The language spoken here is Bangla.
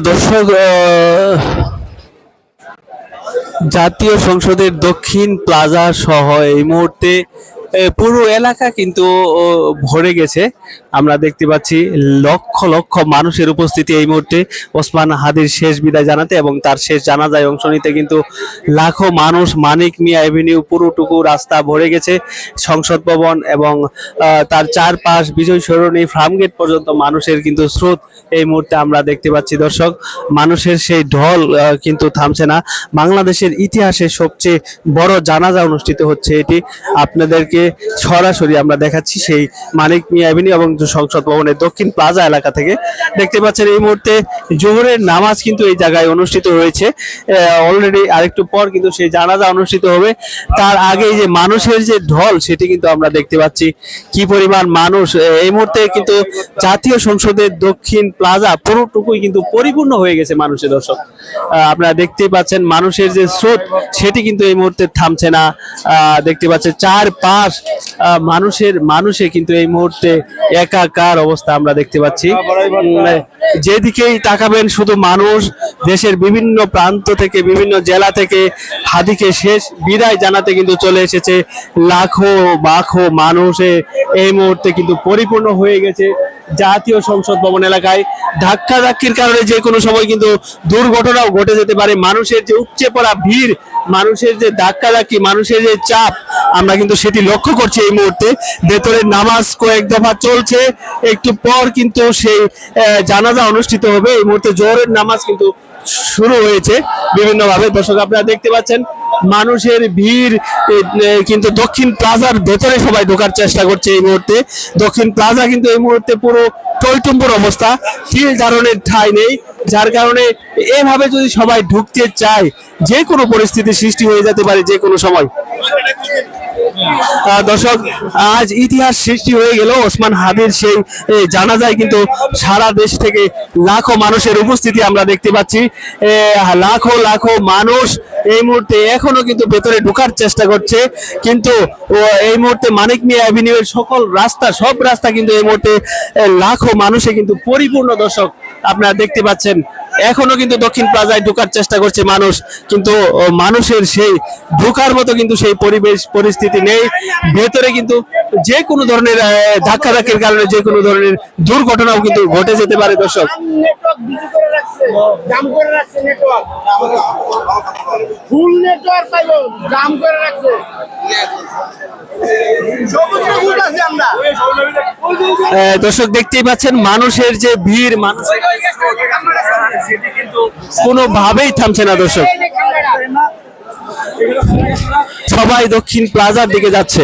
দর্শক জাতীয় সংসদের দক্ষিণ প্লাজা সহ এই মুহূর্তে পুরো এলাকা কিন্তু ভরে গেছে। আমরা দেখতে পাচ্ছি লক্ষ লক্ষ মানুষের উপস্থিতি এই মুহূর্তে। ওসমান হাদির শেষ বিদায় জানাতে এবং তার শেষ জানাজায় অংশ নিতে কিন্তু লাখো মানুষ, মানিক মিয়া এভিনিউ, পুরোটুকু রাস্তা ভরে গেছে। সংসদ ভবন এবং তার চারপাশ বিজয় সরণি, ফার্মগেট পর্যন্ত মানুষের কিন্তু স্রোত এই মুহূর্তে আমরা দেখতে পাচ্ছি। দর্শক, মানুষের সেই ঢল কিন্তু থামছে না। বাংলাদেশের ইতিহাসে সবচেয়ে বড় জানাজা অনুষ্ঠিত হচ্ছে এটি। আপনাদেরকে সরাসরি আমরা দেখাচ্ছি সেই মানিক মিয়া এভিনিউ এবং সংসদ ভবনের দক্ষিণ প্লাজা এলাকা থেকে। দেখতে পাচ্ছেন এই মুহূর্তে জোহরের নামাজ কিন্তু এই জায়গায় অনুষ্ঠিত হয়েছে। অলরেডি আরেকটু পর কিন্তু সেই জানাজা অনুষ্ঠিত হবে। তার আগে যে মানুষের যে ঢল, সেটি কিন্তু আমরা দেখতে পাচ্ছি। কি পরিমাণ মানুষ এই মুহূর্তে কিন্তু জাতীয় সংসদের দক্ষিণ প্লাজা পুরোটুকুই কিন্তু পরিপূর্ণ হয়ে গেছে মানুষের দর্শক। আপনারা দেখতেই পাচ্ছেন মানুষের যে স্রোত, সেটি কিন্তু এই মুহূর্তে থামছে না। দেখতে পাচ্ছেন চার পাশ আহ, মানুষের মানুষে কিন্তু এই মুহূর্তে একাকার অবস্থা আমরা দেখতে পাচ্ছি। যেদিকেই তাকাবেন শুধু মানুষ দেশের বিভিন্ন প্রান্ত থেকে বিভিন্ন জেলা থেকে হাদিকে শেষ বিদায় জানাতে কিন্তু চলে এসেছে। লাখো বাখো মানুষে এই মুহূর্তে কিন্তু পরিপূর্ণ হয়ে গেছে জাতীয় সংসদ ভবন এলাকায়। ধাক্কা ধাক্কির কারণে যে কোনো সময় কিন্তু দুর্ঘটনাও ঘটে যেতে পারে। মানুষের যে উপচে পড়া ভিড় মানুষের যে ধাক্কা ধাক্কি মানুষের যে চাপ আমরা কিন্তু সেটি লক্ষ্য করছি এই মুহূর্তে। ভেতরে নামাজ কয়েক দফা চলছে। একটু পর কিন্তু সেই জানাজা অনুষ্ঠিত হবে। এই মুহূর্তে জোহরের নামাজ কিন্তু শুরু হয়েছে বিভিন্ন ভাবে দর্শক, আপনারা দেখতে পাচ্ছেন, মানুষের ভিড় কিন্তু দক্ষিণ প্লাজার ভেতরে সবাই ঢোকার চেষ্টা করছে এই মুহূর্তে। দক্ষিণ প্লাজা কিন্তু এই মুহূর্তে পুরো টইটুম্বুর অবস্থা। ফিল ধারণের ঠাঁই নেই, যার কারণে এভাবে যদি সবাই ঢুকতে চায়, যে কোনো পরিস্থিতি সৃষ্টি হয়ে যেতে পারে যে কোনো সময়। দর্শক, আজ ইতিহাস সৃষ্টি হয়ে গেল। ওসমান হাদির সেই জানা যায় কিন্তু সারা দেশ থেকে লাখো মানুষের উপস্থিতি আমরা দেখতে পাচ্ছি। লাখো লাখো মানুষ এই মুহূর্তে এখনও কিন্তু ভেতরে ঢোকার চেষ্টা করছে। কিন্তু এই মুহূর্তে মানিক মিয়া অ্যাভিনিউ এর সকল রাস্তা, সব রাস্তা কিন্তু এই মুহূর্তে লাখো মানুষে কিন্তু পরিপূর্ণ দর্শক আপনারা দেখতে পাচ্ছেন। এখনও কিন্তু দক্ষিণ প্লাজায় ঢোকার চেষ্টা করছে মানুষ। কিন্তু মানুষের সেই ঢোকার মতো কিন্তু সেই পরিবেশ, পরিস্থিতি নেই। ভেতরে কিন্তু যে কোনো ধরনের ধাক্কা ধাক্কির কারণে যে কোনো ধরনের দুর্ঘটনাও কিন্তু ঘটে যেতে পারে দর্শক। দর্শক দেখতেই পাচ্ছেন মানুষের যে ভিড় কিন্তু কোনোভাবেই থামছে না দর্শক। সবাই দক্ষিণ প্লাজার দিকে যাচ্ছে।